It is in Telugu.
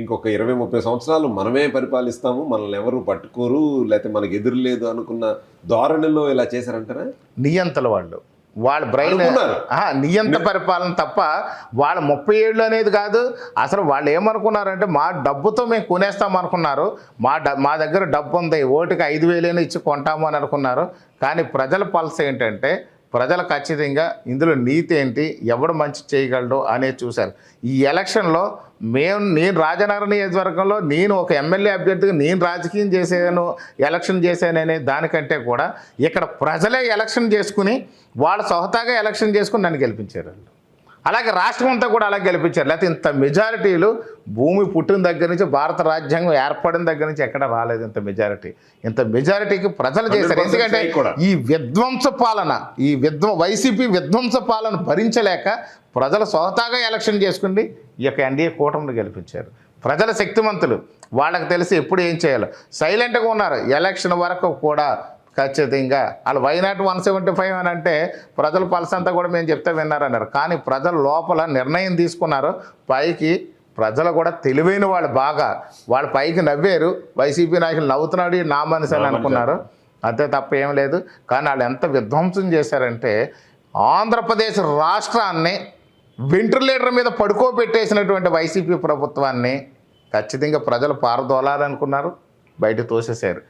ఇంకొక ఇరవై ముప్పై సంవత్సరాలు మనమే పరిపాలిస్తాము మనల్ని ఎవరు పట్టుకోరు లేకపోతే మనకి ఎదురు లేదు అనుకున్న ధోరణిలో ఇలా చేశారంటారా? నియంతల వాళ్ళు. వాళ్ళ బ్రెయిన్ నియంత పరిపాలన తప్ప వాళ్ళ ముప్పై ఏళ్ళు అనేది కాదు. అసలు వాళ్ళు ఏమనుకున్నారంటే మా డబ్బుతో మేము కొనేస్తాం అనుకున్నారు. మా మా దగ్గర డబ్బు ఉంది ఓటుకి ఐదు వేలైనా ఇచ్చి కొంటాము అని అనుకున్నారు. కానీ ప్రజల పల్స్ ఏంటంటే ప్రజలు ఖచ్చితంగా ఇందులో నీతి ఏంటి ఎవడు మంచి చేయగలడు అనేది చూశారు. ఈ ఎలక్షన్లో మేము నేను రాజనగర నియోజకవర్గంలో నేను ఒక ఎమ్మెల్యే అభ్యర్థిగా నేను రాజకీయం చేశాను ఎలక్షన్ చేశాననే దానికంటే కూడా ఇక్కడ ప్రజలే ఎలక్షన్ చేసుకుని వాళ్ళ సొహతాగా ఎలక్షన్ చేసుకుని నన్ను గెలిపించారు అలాగే రాష్ట్రం అంతా కూడా అలా గెలిపించారు. లేకపోతే ఇంత మెజారిటీలు భూమి పుట్టిన దగ్గర నుంచి భారత రాజ్యాంగం ఏర్పడిన దగ్గర నుంచి ఎక్కడ రాలేదు ఇంత మెజారిటీ. ఇంత మెజారిటీకి ప్రజలు చేశారు. 100% ఎందుకంటే. ఈ విధ్వంస పాలన ఈ విధ్వ వైసీపీ విధ్వంస పాలన భరించలేక ప్రజలు సొహతాగా ఎలక్షన్ చేసుకుని ఈ యొక్క ఎన్డీఏ కూటమిని గెలిపించారు. ప్రజల శక్తిమంతులు. వాళ్ళకి తెలిసి ఎప్పుడు ఏం చేయాలి. సైలెంట్గా ఉన్నారు. ఎలక్షన్ వరకు కూడా ఖచ్చితంగా. వాళ్ళు వైనాట్ వన్ సెవెంటీ ఫైవ్ అని అంటే ప్రజల పల్స్ అంతా కూడా మేము చెప్తే విన్నారన్నారు. కానీ ప్రజలు లోపల నిర్ణయం తీసుకున్నారు. పైకి ప్రజలు కూడా తెలివైన వాళ్ళు బాగా. వాళ్ళ పైకి నవ్వారు. వైసీపీ నాయకులు నవ్వుతున్నాడు. నా మనిషి అని అనుకున్నారు. అంతే తప్ప ఏం లేదు. కానీ వాళ్ళు ఎంత విధ్వంసం చేశారంటే ఆంధ్రప్రదేశ్ రాష్ట్రాన్ని వెంట్రులేటర్ మీద పడుకోబెట్టేసినటువంటి వైసీపీ ప్రభుత్వాన్ని ఖచ్చితంగా ప్రజలు పారదోలాలనుకున్నారు. బయట తోసేశారు.